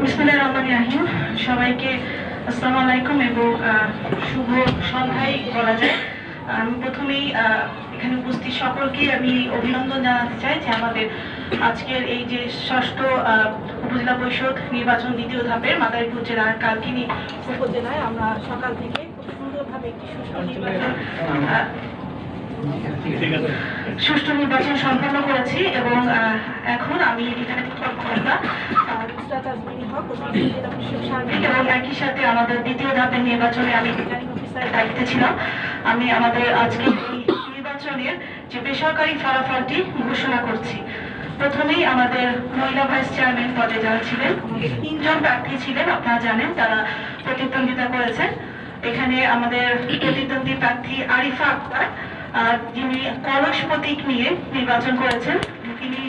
বিসমুল্লাহ রহমান রাহিম। সবাইকে আসসালামু আলাইকুম এবং শুভ সন্ধ্যায় বলা যায়। আমি প্রথমেই এখানে উপস্থিত সকলকে আমি অভিনন্দন জানাতে চাই যে আমাদের আজকের এই যে ষষ্ঠ উপজেলা পরিষদ নির্বাচন দ্বিতীয় ধাপের মাদারীপুর জেলার কালকিনি উপজেলায় আমরা সকাল থেকে খুব সুন্দরভাবে একটি সুষ্ঠু নির্বাচন সুষ্ঠু নির্বাচন সম্পন্ন করেছি এবং এখন আমি এখানে এবং একই সাথে আমাদের দ্বিতীয় ধাপের নির্বাচনে আমি দায়িত্বে ছিলাম। আমি আমাদের আজকে নির্বাচনের যে বেসরকারি ফলাফলটি ঘোষণা করছি। প্রথমেই আমাদের মহিলা ভাইস চেয়ারম্যান পদে যারা ছিলেন, তিনজন প্রার্থী ছিলেন, আপনারা জানেন, তারা প্রতিদ্বন্দ্বিতা করেছেন। এখানে আমাদের প্রতিদ্বন্দ্বী প্রার্থী আরিফা আক্তার যিনি কলস প্রতীক নিয়ে নির্বাচন করেছেন, তিনি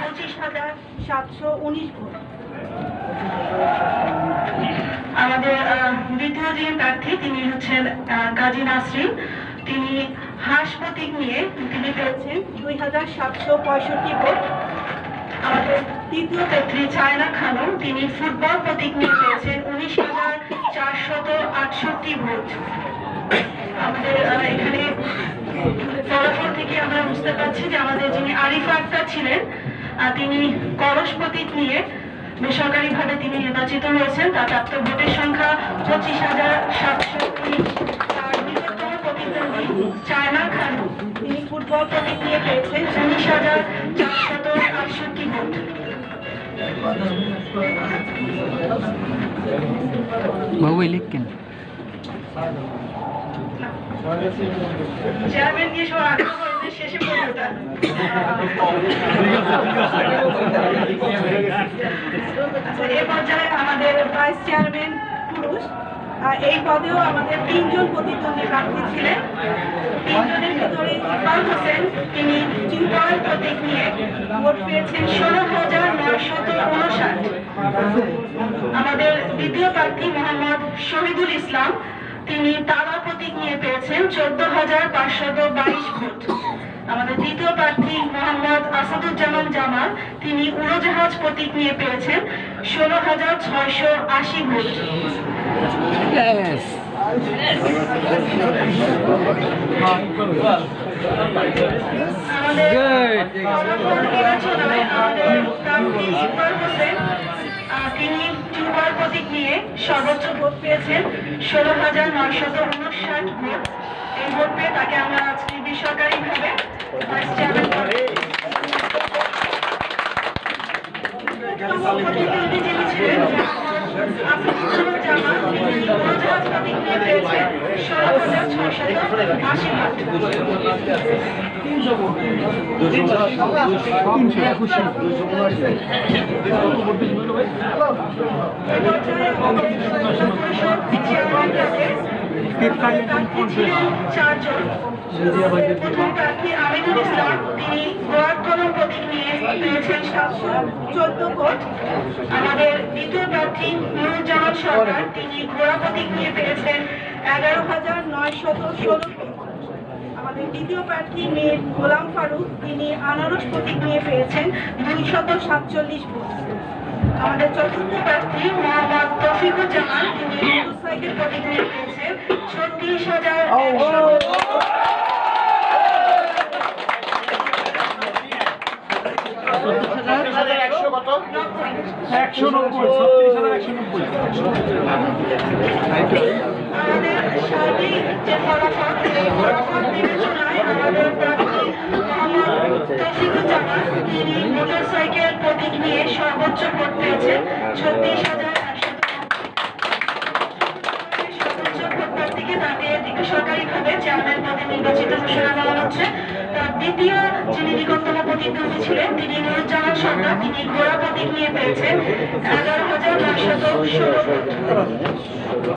পঁচিশ হাজার সাতশো উনিশ ভোট। আমাদের দ্বিতীয় যিনি প্রার্থী, তিনি হচ্ছেন কাজী নাসরিন। তিনি হাঁস প্রতীক নিয়ে তিনি পেয়েছেন দুই হাজার সাতশো পঁয়ষট্টি ভোট। আমাদের তৃতীয় প্রার্থী চায়না খানম, তিনি ফুটবল প্রতীক নিয়ে পেয়েছেন উনিশ হাজার চারশত আটষট্টি ভোট। আমাদের এখানে ফলাফল থেকে আমরা বুঝতে পারছি যে আমাদের যিনি আরিফা আক্তার ছিলেন তিনি কলস প্রতীক নিয়ে বেসরকারিভাবে তিনি নির্বাচিত হয়েছেন। তার প্রাপ্ত ভোটের সংখ্যা পঁচিশ হাজার সাতশো চায়না খান। তিনি ফুটবল প্রতীক নিয়ে পেয়েছেন উনিশ হাজার চারশত আটষট্টি ভোট। বাবু লিখকেন এই পদেও আমাদের তিনজন প্রতিদ্বন্দ্বী প্রার্থী ছিলেন। তিনজনের ভিতরে ইকবাল হোসেন, তিনি টিউবওয়েল প্রতীক নিয়ে ভোট পেয়েছেন ষোলো হাজার নয়শত উনষাট। আমাদের দ্বিতীয় প্রার্থী মোহাম্মদ শহীদুল ইসলাম তিনি তারা প্রতীক নিয়ে পেয়েছেন চোদ্দ হাজার পাঁচশত বাইশ ভোট। আমাদের তৃতীয় প্রার্থী মোহাম্মদ আসাদুজ্জামান জামাল তিনি উড়োজাহাজ প্রতীক নিয়ে পেয়েছেন ষোলো হাজার ছয়শো আশি ভোট. আমাদের প্রতীক নিয়ে সর্বোচ্চ ভোট পেয়েছেন ষোলো হাজার নয়শত উনষাট ভোট। এই ভোট পেয়ে তাকে আমরা আজকে বেসরকারিভাবে ভাইস চেয়ারম্যান আশি ভোট চারজন। প্রথম প্রার্থী আমিনুল ইসলাম তিনি গোয়ার কলম প্রতীক নিয়ে গোলাম ফারুক তিনি আনারস প্রতীক নিয়ে পেয়েছেন দুইশত সাতচল্লিশ ভোট আমাদের চতুর্থ প্রার্থী মোহাম্মদ তফিকুজ্জামান, তিনি মোটরসাইকেল প্রতীক নিয়ে পেয়েছেন ছত্রিশ হাজার একশো নব্বই, ছত্রিশ হাজার একশো নব্বই। মোটরসাইকেল প্রতীক নিয়ে সর্বোচ্চ ভোট পেয়েছেন ছত্রিশ হাজার সরকারিভাবে চেয়ারম্যান পদে নির্বাচিত ঘোষণা করা হচ্ছে। দ্বিতীয় যিনি নিকটতম প্রতিদ্বন্দ্বী ছিলেন, তিনি নুরুজ্জামান সরকার, তিনি ঘোড়া প্রতীক নিয়ে পেয়েছেন এগারো হাজার